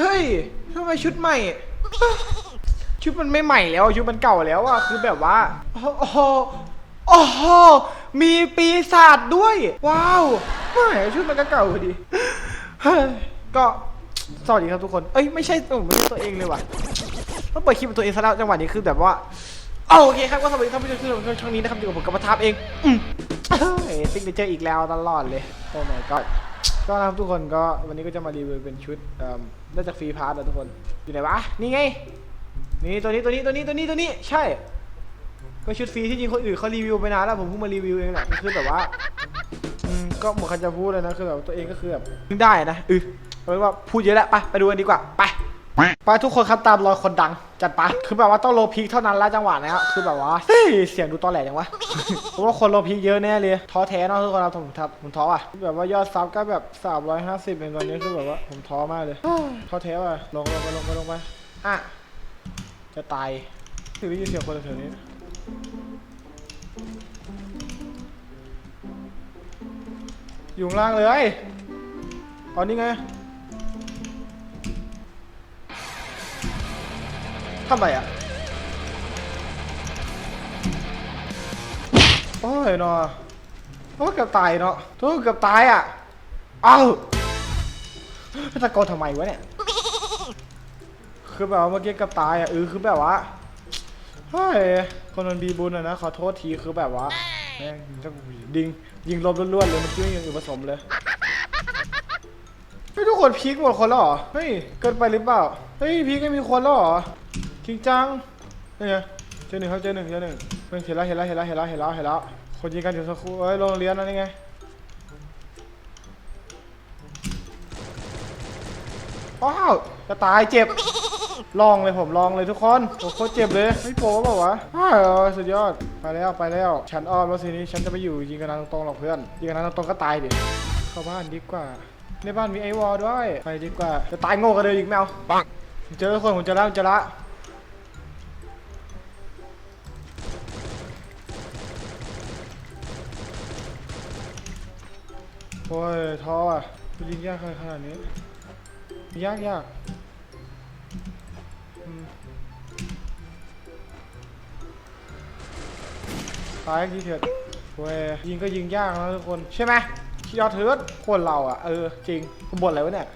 เฮ้ยทำไมชุดใหม่ ชุดมันไม่ใหม่แล้วชุดมันเก่าแล้วอะคือแบบว่าโอ้โหโอ้โหมีปีศาจด้วย ว้าวไม่ชุดมันก็เก่าพอดีเฮ้ยก็สวัสดีครับทุกคน เอ้ยไม่ใช่โอ้ไม่ใช่ตัวเองเลยว่ะต้องเปิดคลิปเป็นตัวเองซะแล้วจังหวะนี้คือแบบว่าเอาโอเคครับก็สวัสดีท่านผู้ชมที่ชมช่องนี้นะครับอยู่กับผมกับประทับเองอืมเฮ้ยซิกเนเจอร์อีกแล้วตลอดเลย โอ้ my god ก็นะครับทุกคนก็วันนี้ก็จะมารีวิวเป็นชุดเอ่อได้จากฟรีพาร์ทนะทุกคนอยู่ไหนวะนี่ไงนี่ตัวนี้ตัวนี้ตัวนี้ตัวนี้ตัวนี้ใช่ ก็ชุดฟรีที่จริงคนอื่นเขารีวิวไปนานแล้วผมเพิ่งมารีวิวเองแหละคือแบบว่าอืมก็หมดใครจะพูดเลยนะคือแบบตัวเองก็คือแบบเพิ่งได้นะอือเอาเป็นว่าพูดเยอะแล้วไปไปดูกันดีกว่าไป ไปทุกคนครับตามรอยคนดังจัดไปคือแบบว่าต้องโลพีคเท่านั้นละจังหวะเนี้ยคือแบบว่าเฮ้ยเสียงดูตอแหลจังวะเพราะว่าคนโลพีคเยอะแน่เลยท้อแท้เนาะทุกคนเราผมทับผมท้ออะแบบว่ายอดซับก็แบบ350เองตอนนี้คือแบบว่าผมท้อมากเลยท้อแท้ว่ะลงลงไปลงไปลงไปอะจะตายถึงได้ยินเสียงคนแถวนี้อยู่ล่างเลยเอานี่ไง ทำไรอะ โอ้ยเนาะโอ้เกือบตายเนาะโอ้เกือบตายอะ เอ้าตะโกนทำไมวะเนี่ย คือแบบว่าเมื่อกี้เกับตายอะเออคือแบบว่า เฮ้ย คนมันบีบุญอะนะ ขอโทษทีคือแบบว่าแม่งดิงยิงลมล้วนๆเลยเมื่อกี้ย่างอื่นผสมเลยเฮ้ทุกคนพีคหมดคนแล้วเหรอ เฮ้ย เกินไปหรือเปล่า เฮ้ยพีคไม่มีคนแล้วเหรอ จริงจังนี่ไงเจอหนึ่งครับเจอหนึ่งเจอหนึ่งเฮ้ยเห็นแล้วเห็นแล้วเห็นแล้วเห็นแล้วเห็นแล้วเห็นแล้วคนยิงกันอยู่สักครู่เอ้ยโรงเรียนนั่นนี่ไงว้าวจะตายเจ็บลองเลยผมลองเลยทุกคนโอ้โคตรเจ็บเลยไม่โป๊ะเปล่าวะอ้าวสุดยอดไปแล้วไปแล้วฉันอ้อมแล้วทีนี้ฉันจะไปอยู่ยิงกันนานตรงๆหรอกเพื่อนยิงกันนานตรงๆก็ตายดิเข้าบ้านดีกว่าในบ้านมีไอวอลด้วยไปดีกว่าจะตายโง่กันเลยอีกแมวปังผมเจอคนผมเจอแล้วผมเจอละ โอ้ยท้ออะยิงยากขนาดนี้ ยากยากตายกี่เถิดเว้ยยิงก็ยิงยากนะทุกคน ใช่ไหมที่ยอดเถิดคนเราอะ เออ จริงกูบ่นอะไรวะเนี่ย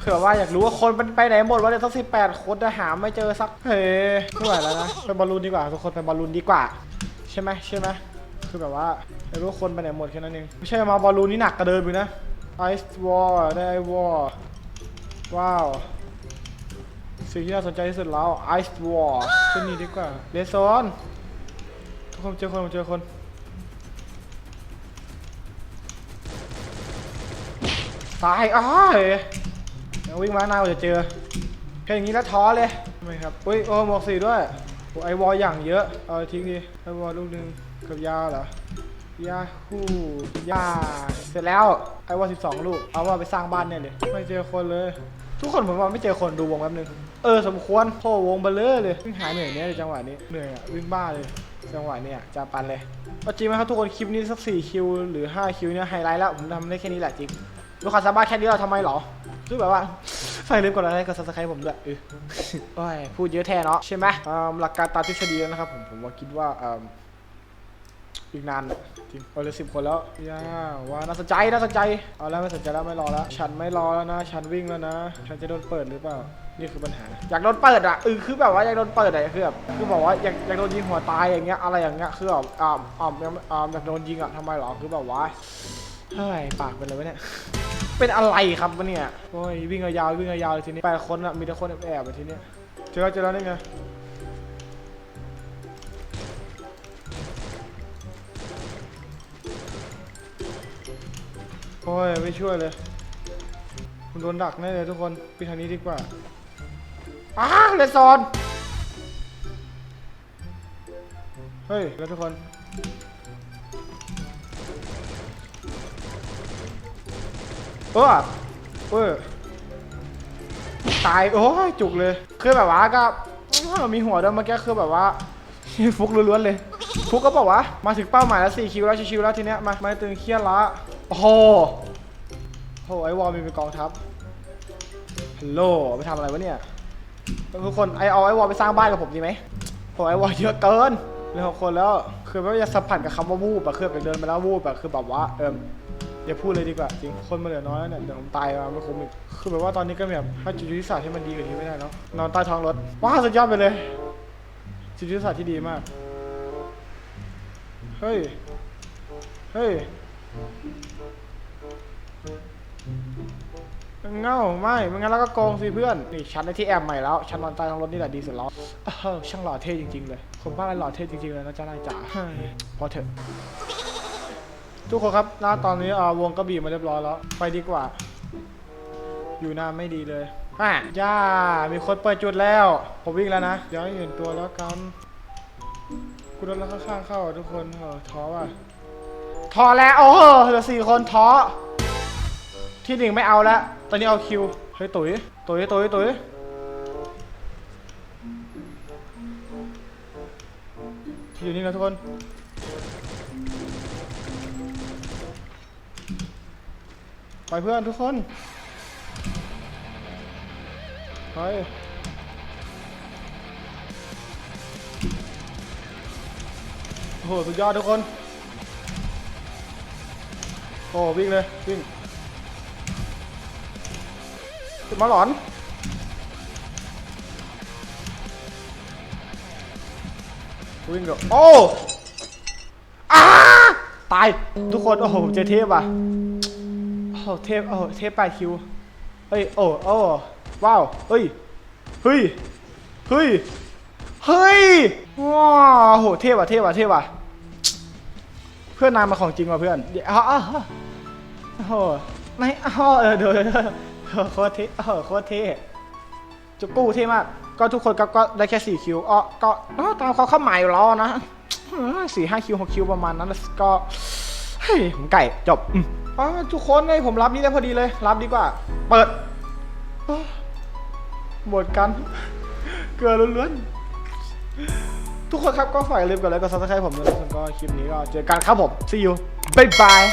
เคือว่าอยากรู้ว่าคนมันไปไหนหมดวะเนี่ยต้องสิบแปดคนแต่หาไม่เจอสักเฮ้ยไม่ไหวแล้วนะไปบอลลูนดีกว่าทุกคนไปบอลลูนดีกว่า ใช่ไหมใช่ไหม คือแบบว่าไม่รู้ว่าคนไปไหนหมดแค่นั้นเอง ไม่ใช่มาบอลลูนนี่หนักกระเดินไปนะไอซ์วอลได้ไอวอลว้าวสิ่งที่น่าสนใจที่สุดแล้วไอซ์วอลเช่นนี้ดีกว่าเรซอนทุกคนเจอคนเจอคนตายอ้าเดี๋ยววิ่งมาหน้าเราจะเจอแค่อย่างนี้แล้วท้อเลยไม่ครับอุ้ยโอ้หมวกสีด้วย ไอวอลอย่างเยอะ เอาทิ้งดิไอวอลลูกหนึ่งกับยาเหรอยาคู่ยาเสร็จแล้วไอวอลสิบสองลูก เอาว่าไปสร้างบ้านเนี่ยเลยไม่เจอคนเลย ทุกคนผมว่าไม่เจอคนดูวงแป๊บนึง เออสมควรโผล่วงเบลเลอร์เลยวิ่งหายเหนื่อยเนี่ยจังหวะนี้เหนื่อยอะวิ่งบ้าเลยจังหวะเนี้ยจะปันเลยเอาจริงไหมครับทุกคนคลิปนี้สัก4คิวหรือ5คิวเนี่ยไฮไลท์แล้วผมทำได้แค่นี้แหละจริงลูกค้าสามารถแค่นี้เราทำไมหรอคือแบบว่า ใส่ลืมกดอะไรกดซับสไครต์ผมด้วยเออโอ้ยพูดเยอะแท้เนาะใช่ไหมอ่าหลักการตามทฤษฎีแล้วนะครับ ผมผมว่าคิดว่าอ่าอีกนานจริงเอาเลยสิบคนแล้วย่าว่าน่าสนใจน่าสนใจเอาแล้วไม่สนใจแล้วไม่รอแล้ว ฉันไม่รอแล้วนะ ฉันวิ่งแล้วนะ ฉันจะโดนเปิดหรือเปล่า นี่คือปัญหา อยากโดนเปิดอะเออคือแบบว่าอยากโดนเปิดอะคือแบบคือบอกว่าอยากอยากโดนยิงหัวตายอย่างเงี้ยอะไรอย่างเงี้ยคือแบบอ่าอ่ายังอ่าอยากโดนยิงอะทำไมหรอคือแบบว่าเฮ้ยปากเป็นอะไรวะเนี่ย เป็นอะไรครับวะเนี่ยโอ้ยวิ่งยาวๆวิ่งยาวๆเลยทีนี้แปดคนอะมีแต่คนแอบๆไปทีเนี้ยเจอแล้วเจอแล้วนี่ไงโอ้ยไม่ช่วยเลยคุณโดนดักแน่เลยทุกคนไปทางนี้ดีกว่าอ้าเลซอนเฮ้ยแล้วทุกคน ออเออตายโอ้ยจุกเลย คือแบบว่าก็มีหัวด้วยเมื่อกี้คือแบบว่าฟุกล้วนๆเลย ฟุกก็บอกว่ามาถึงเป้าหมายแล้วสี่คิวแล้วชิวๆแล้วทีเนี้ยมามาตึงเครียดละโอ้โหโหไอวอลมีเป็นกองทัพฮัลโหลไปทำอะไรวะเนี่ยทุกคนไอเอาไอวอลไปสร้างบ้านกับผมดีไหมผมไอวอลเยอะเกินเลยหกคนแล้วคือไม่ว่าจะสัมผัสกับคำว่าวูบอะคือแบบเดินไปแล้ววูบอะคือแบบว่าเออ อย่าพูดเลยดีกว่าจริงคนมันเหลือน้อยแล้วเนี่ยเดี๋ยวผมตายมาไม่คุ้มอีกคือแบบว่าตอนนี้ก็แบบถ้าจุดยุทธศาสตร์ที่มันดีกว่านี้ไม่ได้แล้วนอนใต้ท้องรถว้าวสุดยอดไปเลยจุดยุทธศาสตร์ที่ดีมากเฮ้ยเฮ้ยเงาไม่ไม่งั้นเราก็โกงสิเพื่อนนี่ฉันได้ที่แอมใหม่แล้วฉันนอนใต้ท้องรถนี่แหละดีสุดแล้วอ้าวช่างหล่อเท่จริงๆเลยคนบ้านหล่อเท่จริงๆเลยนะจ๊ะนายจ๋าเฮ้ยพอเถอะ ทุกคนครับณตอนนี้อ่าวงกระบี่มาเรียบร้อยแล้ว ไปดีกว่า อยู่นานไม่ดีเลยอะย่า มีคนเปิดจุดแล้ว ผมวิ่งแล้วนะ เดี๋ยวให้เห็นตัวแล้วกันกูโดนแล้วข้างๆเข้าอะทุกคนเออท้อว่ะท้อแล้วโอ้โหเหลือสี่คนท้อ ที่หนึ่งไม่เอาแล้วตอนนี้เอาคิว เฮ้ย ตุ๋ย ตุ๋ย ตุ๋ย ตุ๋ยอยู่นี่นะทุกคน ไปเพื่อนทุกคน ไปโอ้โหสุดยอดทุกคน โอ้วิ่งเลย วิ่งขึ้นมาหลอน วิ่งเดี๋ยวโอ้อาตาย ทุกคน โอ้โห เจเทพอะ อ้เทพโอ้เทพแปดคิวเฮ้ยโอ้โอ้ว้าวเฮ้ยเฮ้ยเฮ้ยเฮ้ยว้าวโอ้โหเทพอะเทพอะเทพอะเพื่อนนายมาของจริงว่ะเพื่อนเดี๋ยวอ้าวอ้าวโอ้โหไม่อ้าวเออเดี๋ยวโคตรเท่เออโคตรเท่จุกู้เท่มากก็ทุกคนก็ก็ได้แค่สี่คิวอ๋อก็อ๋อตามเขาเข้าหมายอยู่แล้วนะสี่ห้าคิวหกคิวประมาณนั้นแล้วก็เฮ้ยผมไก่จบ อ้าทุกคนเลยผมรับนี่ได้พอดีเลย รับดีกว่า เปิดหมดกัน เกลือล้วนๆ ทุกคนครับก็ฝากอย่าลืมกดไลค์กดซับสไครต์ผมด้วยแล้วก็คลิปนี้ก็เจอกันครับผม see you bye bye